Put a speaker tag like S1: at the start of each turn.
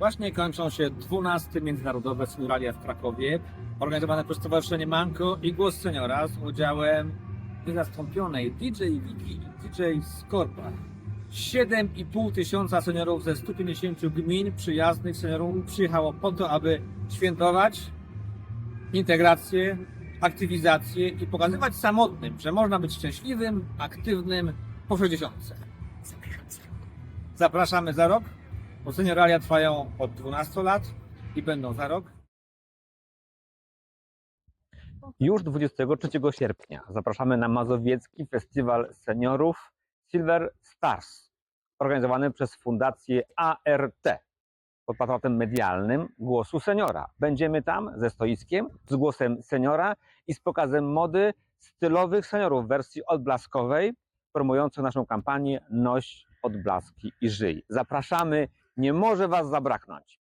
S1: Właśnie kończą się 12 Międzynarodowe Senioralnia w Krakowie, organizowane przez Stowarzyszenie Manko i Głos Seniora z udziałem niezastąpionej DJ Wiki i DJ Skorpa. 7,5 tysiąca seniorów ze 150 gmin przyjaznych seniorów przyjechało po to, aby świętować integrację, aktywizację i pokazywać samotnym, że można być szczęśliwym, aktywnym po 60. Zapraszamy za rok bo senioralia trwają od 12 lat i będą za rok.
S2: Już 23 sierpnia zapraszamy na Mazowiecki Festiwal Seniorów Silver Stars, organizowany przez Fundację ART pod patronatem medialnym Głosu Seniora. Będziemy tam ze stoiskiem, z głosem seniora i z pokazem mody stylowych seniorów w wersji odblaskowej, promujących naszą kampanię Noś odblaski i żyj. Zapraszamy, nie może Was zabraknąć.